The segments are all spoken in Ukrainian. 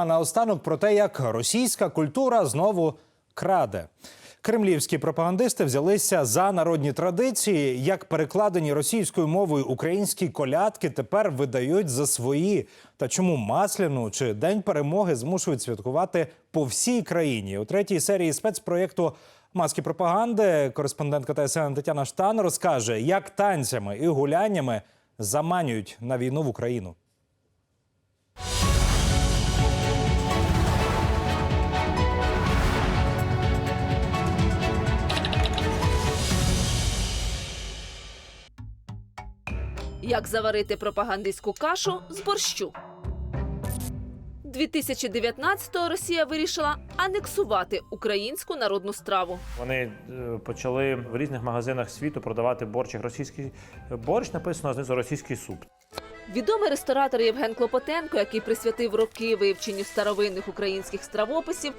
А наостанок про те, як російська культура знову краде. Кремлівські пропагандисти взялися за народні традиції, як перекладені російською мовою українські колядки тепер видають за свої. Та чому масляну чи день перемоги змушують святкувати по всій країні? У третій серії спецпроєкту Маски пропаганди кореспондентка ТСН Тетяна Штан розкаже, як танцями і гуляннями заманюють на війну в Україну. Як заварити пропагандистську кашу з борщу. 2019-го Росія вирішила анексувати українську народну страву. Вони е, почали в різних магазинах світу продавати борщ як російський борщ. Написано знизу російський суп. Відомий ресторатор Євген Клопотенко, який присвятив роки вивченню старовинних українських стравописів,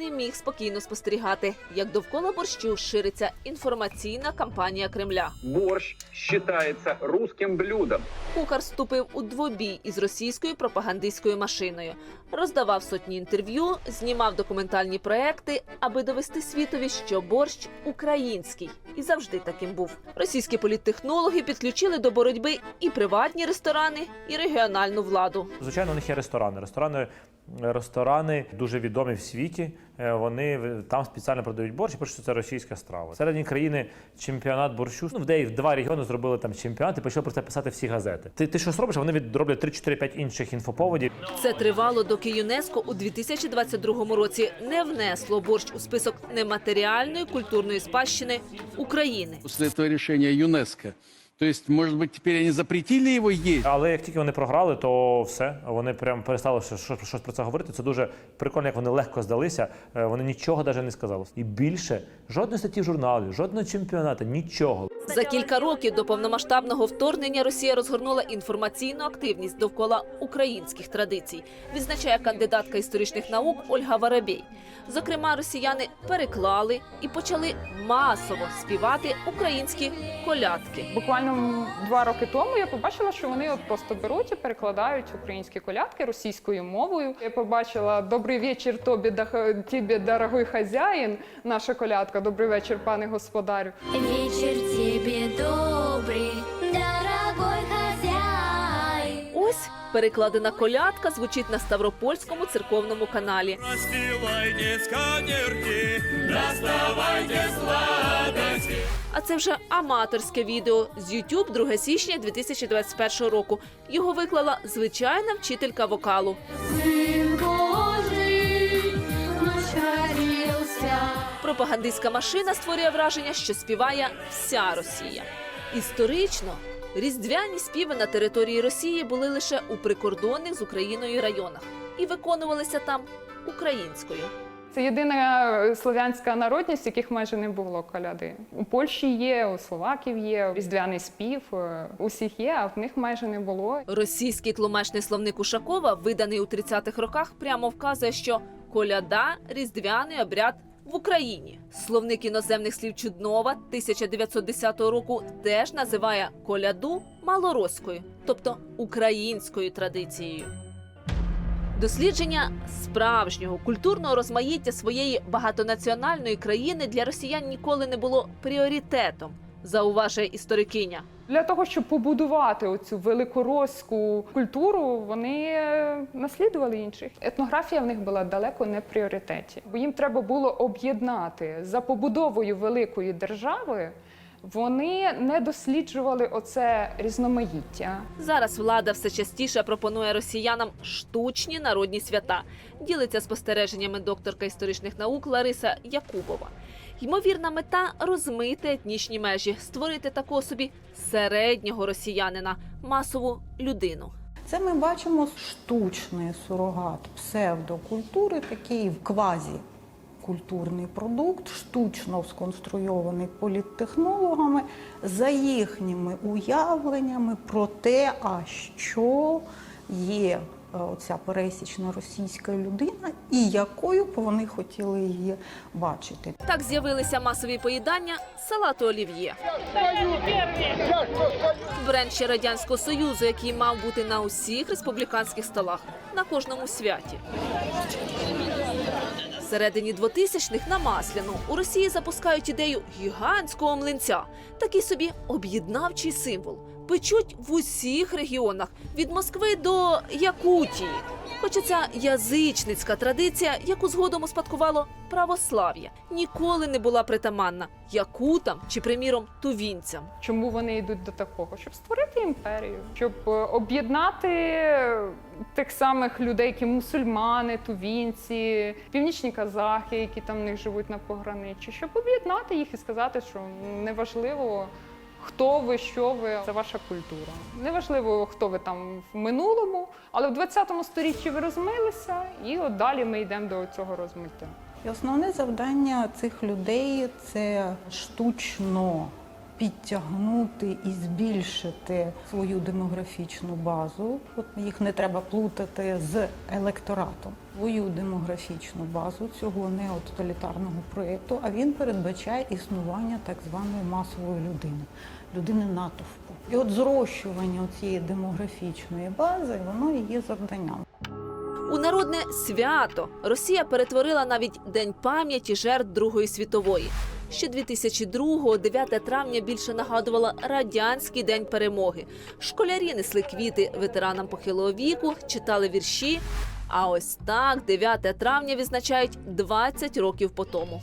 не міг спокійно спостерігати, як довкола борщу шириться інформаційна кампанія Кремля. борщ считается русским блюдом. Кухар вступив у двобій із російською пропагандистською машиною, роздавав сотні інтерв'ю, знімав документальні проекти, аби довести світові, що борщ український і завжди таким був. Російські політтехнологи підключили до боротьби і приватні ресторани, і регіональну владу. Звичайно, у них є ресторани. Ресторани, ресторани дуже відомі в світі. Е, Вони в- там спеціально продають борщ, пишуть, що це російська страва. Всередині країни чемпіонат борщу. Ну, в деї в два регіони зробили там чемпіонат і почали про це писати всі газети. Ти, ти щось робиш, а вони відроблять 3-4-5 інших інфоповодів. Це тривало, доки ЮНЕСКО у 2022 році не внесло борщ у список нематеріальної культурної спадщини України. после этого решения ЮНЕСКО. То есть, может быть, теперь они запретили его есть? Але як тільки вони програли, то все. Вони прям перестали щось, щось, щось про це говорити. Це дуже прикольно, як вони легко здалися. Е, Вони нічого навіть не сказали. І більше жодної статті в журналі, жодного чемпіонату, нічого. За кілька років до повномасштабного вторгнення Росія розгорнула інформаційну активність довкола українських традицій, відзначає кандидатка історичних наук Ольга Воробій. Зокрема, росіяни переклали і почали масово співати українські колядки. Буквально м, два роки тому я побачила, що вони от просто беруть і перекладають українські колядки російською мовою. Я побачила Добрий вечір тобі, тобі, дорогой хазяїн. Наша колядка. Добрий вечір, пане господарю. Вечір тобі добрый, перекладена колядка звучить на Ставропольському церковному каналі. А це вже аматорське відео з YouTube 2 січня 2021 року. Його виклала звичайна вчителька вокалу. Пропагандистська машина створює враження, що співає вся Росія. Історично різдвяні співи на території Росії були лише у прикордонних з Україною районах і виконувалися там українською. Це єдина е, слов'янська народність, яких майже не було коляди. У Польщі є, у словаків є різдвяний спів. е, Усіх є, а в них майже не було. Російський тлумачний словник Ушакова, виданий у 30-х роках, прямо вказує, що коляда різдвяний обряд в Україні. Словник іноземних слів Чуднова 1910 року теж називає коляду малороською, тобто українською традицією. Дослідження справжнього культурного розмаїття своєї багатонаціональної країни для росіян ніколи не було пріоритетом, зауважує історикиня. Для того, щоб побудувати оцю великороську культуру, вони е, наслідували інших. Етнографія в них була далеко не в пріоритеті, бо їм треба було об'єднати за побудовою великої держави. Вони не досліджували оце різноманіття. Зараз влада все частіше пропонує росіянам штучні народні свята. Ділиться спостереженнями докторка історичних наук Лариса Якубова. Ймовірна мета розмити етнічні межі, створити такого собі середнього росіянина, масову людину. Це ми бачимо штучний сурогат псевдокультури, такий квазі культурний продукт, штучно сконструйований політтехнологами за їхніми уявленнями про те, а що є е, оця пересічна російська людина і якою б вони хотіли її бачити. Так з'явилися масові поїдання салату олів'є. Бренд ще радянського союзу, який мав бути на усіх республіканських столах на кожному святі. Всередині 2000-х на Масляну у Росії запускають ідею гігантського млинця, такий собі об'єднавчий символ. Печуть в усіх регіонах від Москви до Якутії. Хоча ця язичницька традиція, яку згодом успадкувало православ'я, ніколи не була притаманна якутам чи, приміром, тувінцям. Чому вони йдуть до такого? Щоб створити імперію, щоб е, об'єднати тих самих людей, які мусульмани, тувінці, північні казахи, які там в них живуть на пограниччі, щоб об'єднати їх і сказати, що неважливо. Хто ви, що ви, це ваша культура. Неважливо, хто ви там в минулому, але в 20 сторіччі ви розмилися, і от далі ми йдемо до цього розмиття. І основне завдання цих людей це штучно підтягнути і збільшити свою демографічну базу. От їх не треба плутати з електоратом. Свою демографічну базу цього не тоталітарного проєкту, а він передбачає існування так званої масової людини, людини натовпу. І от зрощування цієї демографічної бази, воно і є завданням. У народне свято Росія перетворила навіть День пам'яті жертв Другої світової. Ще 2002-го, 9 травня більше нагадувала радянський день перемоги. Школярі несли квіти ветеранам похилого віку, читали вірші. А ось так 9 травня відзначають 20 років по тому.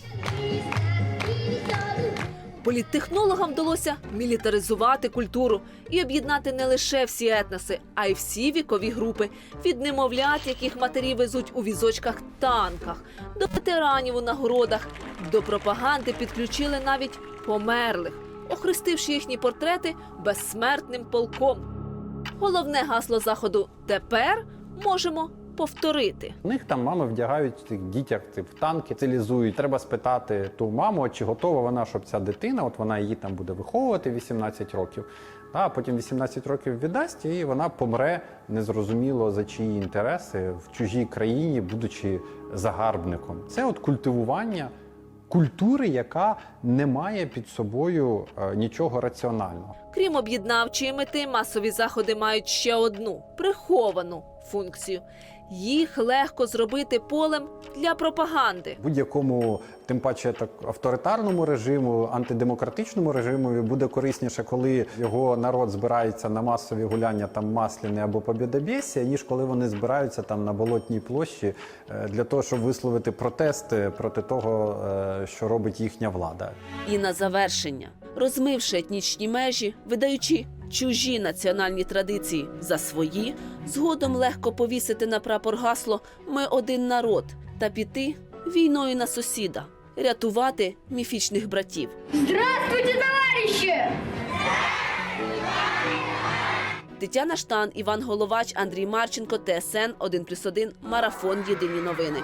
Політтехнологам вдалося мілітаризувати культуру і об'єднати не лише всі етноси, а й всі вікові групи, від немовлят, яких матері везуть у візочках танках, до ветеранів у нагородах, до пропаганди підключили навіть померлих, охрестивши їхні портрети безсмертним полком. Головне гасло заходу тепер можемо повторити. У них там мами вдягають тих дітях в танки, цилізують. Треба спитати ту маму, чи готова вона, щоб ця дитина, от вона її там буде виховувати 18 років. А потім 18 років віддасть, і вона помре незрозуміло за чиї інтереси в чужій країні, будучи загарбником. Це от культивування культури, яка не має під собою е, нічого раціонального. Крім об'єднавчої мети, масові заходи мають ще одну приховану функцію. Їх легко зробити полем для пропаганди. Будь-якому, тим паче так авторитарному режиму, антидемократичному режиму буде корисніше, коли його народ збирається на масові гуляння там Масляне або Побєдобєсія, ніж коли вони збираються там на болотній площі е, для того, щоб висловити протести проти того, е, що робить їхня влада. І на завершення, розмивши етнічні межі, видаючи чужі національні традиції за свої, згодом легко повісити на прапор гасло Ми один народ та піти війною на сусіда, рятувати міфічних братів. Здравствуйте, товарищи! Тетяна Штан, Іван Головач, Андрій Марченко, ТСН 1+,1, Марафон. Єдині новини.